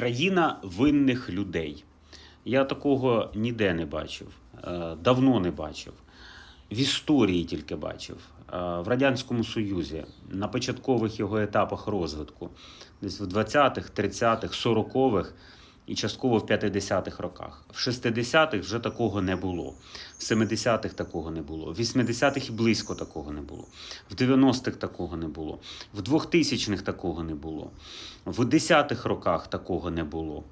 Країна винних людей. Я такого ніде не бачив, е, давно не бачив. В історії тільки бачив. Е, В Радянському Союзі на початкових його етапах розвитку, десь в 20-х, 30-х, 40-х і частково в 50-х роках. В 60-х вже такого не було. В 70-х такого не було. В 80-х і близько такого не було. В 90-х такого не було. В 2000-х такого не було. В 10-х роках такого не було.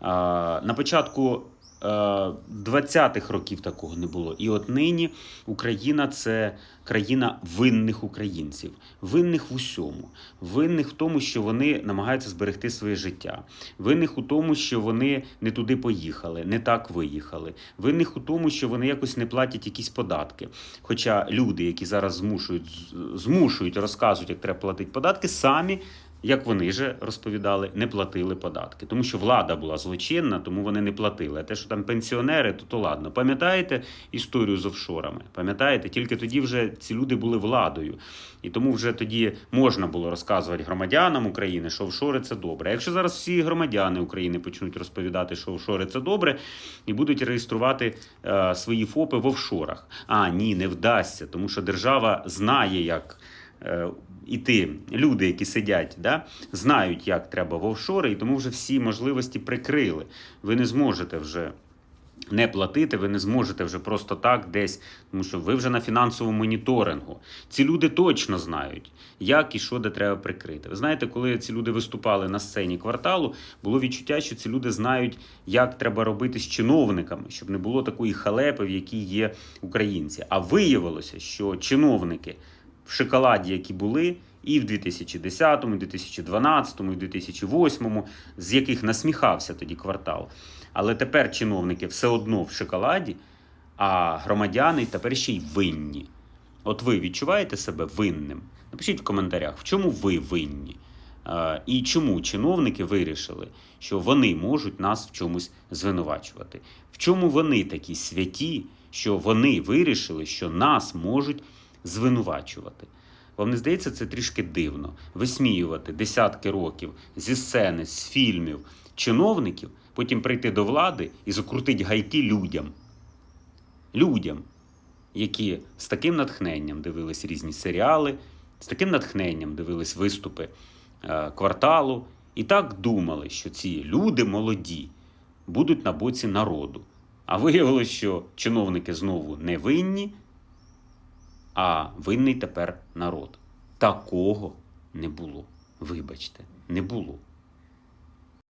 На початку 20-х років такого не було. І от нині Україна це країна винних українців, винних в усьому, винних в тому, що вони намагаються зберегти своє життя, винних у тому, що вони не туди поїхали, не так виїхали, винних у тому, що вони якось не платять якісь податки. Хоча люди, які зараз змушують, змушують розказують, як треба платити податки, самі як вони же розповідали, не платили податки, тому що влада була злочинна, тому вони не платили. А те, що там пенсіонери, то то ладно. Пам'ятаєте історію з офшорами? Пам'ятаєте, тільки тоді вже ці люди були владою, і тому вже тоді можна було розказувати громадянам України, що офшори це добре. Якщо зараз всі громадяни України почнуть розповідати, що офшори це добре, і будуть реєструвати е, свої ФОПи в офшорах. А ні, не вдасться, тому що держава знає, як е, іти. Люди, які сидять, да, знають, як треба в офшори, і тому вже всі можливості прикрили. Ви не зможете вже. Не платити, ви не зможете вже просто так десь, тому що ви вже на фінансовому моніторингу. Ці люди точно знають, як і що де треба прикрити. Ви знаєте, коли ці люди виступали на сцені кварталу, було відчуття, що ці люди знають, як треба робити з чиновниками, щоб не було такої халепи, в якій є українці. А виявилося, що чиновники в шоколаді, які були, і в 2010, і 2012, і 2008, з яких насміхався тоді квартал. Але тепер чиновники все одно в шоколаді, а громадяни тепер ще й винні. От ви відчуваєте себе винним? Напишіть в коментарях, в чому ви винні? І чому чиновники вирішили, що вони можуть нас в чомусь звинувачувати? В чому вони такі святі, що вони вирішили, що нас можуть звинувачувати? Вам не здається це трішки дивно висміювати десятки років зі сцени, з фільмів чиновників, потім прийти до влади і закрутити гайки людям. Людям, які з таким натхненням дивились різні серіали, з таким натхненням дивились виступи е, кварталу, і так думали, що ці люди молоді будуть на боці народу. А виявилось, що чиновники знову не винні, а винний тепер народ. Такого не було. Вибачте, не було.